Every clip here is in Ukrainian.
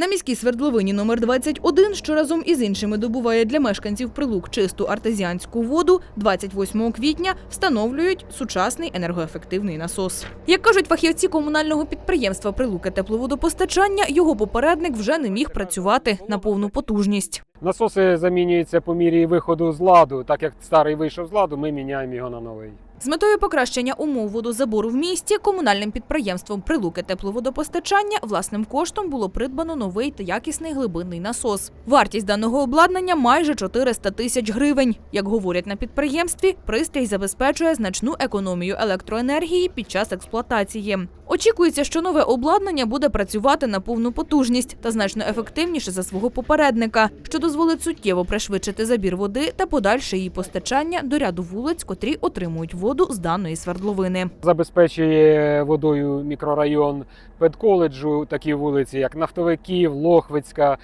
На міській свердловині номер 21, що разом із іншими добуває для мешканців прилук чисту артезіанську воду, 28 квітня встановлюють сучасний енергоефективний насос. Як кажуть фахівці комунального підприємства Прилуки тепловодопостачання, його попередник вже не міг працювати на повну потужність. Насоси замінюються по мірі виходу з ладу. Так як старий вийшов з ладу, ми міняємо його на новий. З метою покращення умов водозабору в місті комунальним підприємством Прилуки тепловодопостачання власним коштом було придбано новий та якісний глибинний насос. Вартість даного обладнання майже 400 тисяч гривень. Як говорять на підприємстві, пристрій забезпечує значну економію електроенергії під час експлуатації. Очікується, що нове обладнання буде працювати на повну потужність та значно ефективніше за свого попередника, що дозволить суттєво пришвидшити забір води та подальше її постачання до ряду вулиць, котрі отримують воду з даної свердловини. Забезпечує водою мікрорайон педколеджу, такі вулиці, як Нафтовиків, Лохвицька,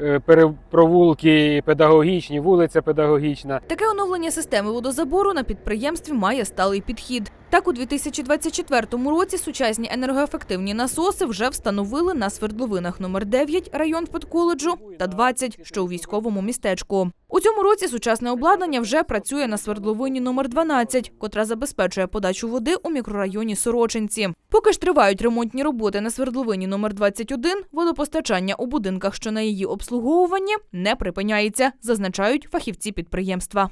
е, перепровулки педагогічні, вулиця педагогічна. Таке оновлення системи водозабору на підприємстві має сталий підхід. Так, у 2024 році сучасні енергоефективні насоси вже встановили на свердловинах номер 9 район педколеджу та 20, що у військовому містечку. Цьому році сучасне обладнання вже працює на свердловині номер 12, котра забезпечує подачу води у мікрорайоні Сорочинці. Поки ж тривають ремонтні роботи на свердловині номер 21, водопостачання у будинках, що на її обслуговуванні, не припиняється, зазначають фахівці підприємства.